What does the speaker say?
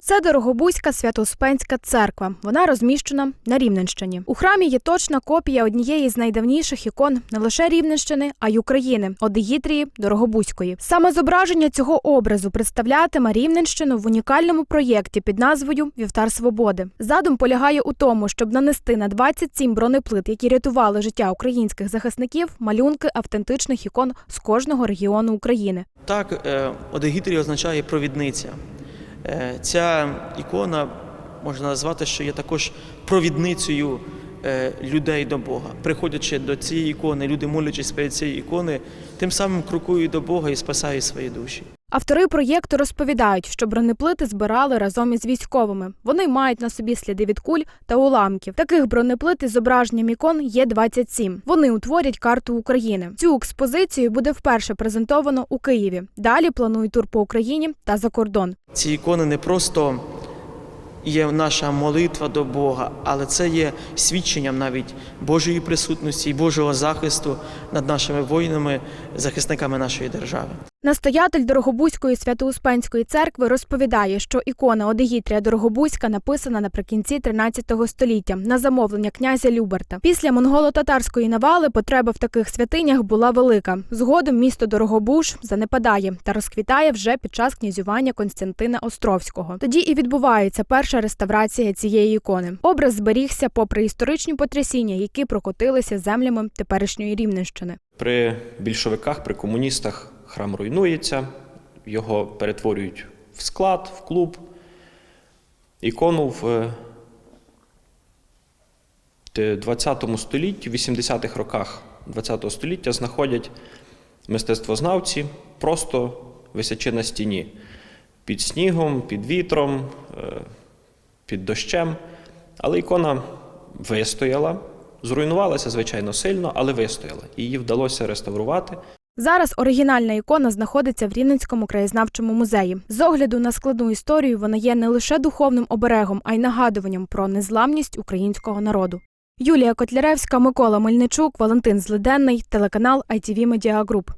Це Дорогобузька Свято-Успенська церква. Вона розміщена на Рівненщині. У храмі є точна копія однієї з найдавніших ікон не лише Рівненщини, а й України Одегітрії Дорогобузької. Саме зображення цього образу представлятиме Рівненщину в унікальному проєкті під назвою Вівтар Свободи. Задум полягає у тому, щоб нанести на 27 бронеплит, які рятували життя українських захисників, малюнки автентичних ікон з кожного регіону України. Так, е, Одегітрі означає провідниця. Е, Ця ікона можна назвати, що є також провідницею е, людей до Бога. Приходячи до цієї ікони, люди молячись перед цією ікони, тим самим крокують до Бога і спасають свої душі. Автори проєкту розповідають, що бронеплити збирали разом із військовими. Вони мають на собі сліди від куль та уламків. Таких бронеплит із зображенням ікон є 27. Вони утворять карту України. Цю експозицію буде вперше презентовано у Києві. Далі планують тур по Україні та за кордон. Ці ікони не просто є наша молитва до Бога, але це є свідченням навіть Божої присутності і Божого захисту над нашими воїнами, захисниками нашої держави. Настоятель Дорогобузької Свято-Успенської церкви розповідає, що ікона Одегітрія Дорогобузька написана наприкінці 13 століття на замовлення князя Люберта. Після монголо-татарської навали потреба в таких святинях була велика. Згодом місто Дорогобуж занепадає та розквітає вже під час князювання Константина Островського. Тоді і відбувається перша реставрація цієї ікони. Образ зберігся попри історичні потрясіння, які прокотилися землями теперішньої Рівненщини. При більшовиках, при комуністах храм руйнується, його перетворюють в склад, в клуб. Ікону в е, 20 столітті, в 80-х роках 20 століття знаходять мистецтвознавці, просто висячи на стіні під снігом, під вітром, е, під дощем. Але ікона вистояла, зруйнувалася, звичайно, сильно, але вистояла. Її вдалося реставрувати. Зараз оригінальна ікона знаходиться в Рівненському краєзнавчому музеї. З огляду на складну історію вона є не лише духовним оберегом, а й нагадуванням про незламність українського народу. Юлія Котляревська, Микола Мельничук, Валентин Злиденний, телеканал ITV Media Group.